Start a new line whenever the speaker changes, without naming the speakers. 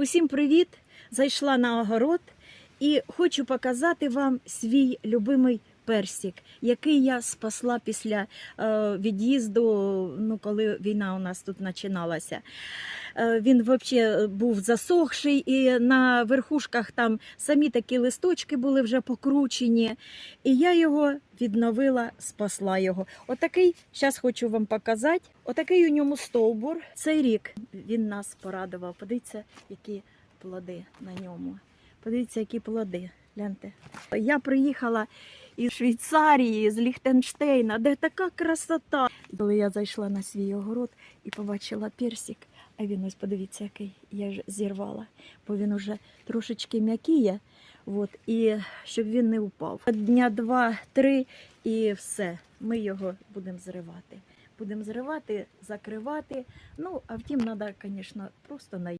Усім привіт! Зайшла на огород і хочу показати вам свій любимий персик, який я спасла після е, від'їзду, ну, коли війна у нас тут починалася. Е, він взагалі був засохший, і на верхушках там самі такі листочки були вже покручені. І я його відновила, спасла його. Отакий, зараз хочу вам показати. Отакий у ньому стовбур. Цей рік він нас порадував. Подивіться, які плоди на ньому. Подивіться, які плоди. Гляньте. Я приїхала із Швейцарії, з Ліхтенштейна, де така красота. Коли я зайшла на свій огород і побачила персик, а він ось подивіться, який я ж зірвала, бо він уже трошечки м'якіє. От, і щоб він не упав. Дня два-три і все. Ми його будемо зривати. Будемо зривати, закривати. Ну, а втім, треба, звісно, просто на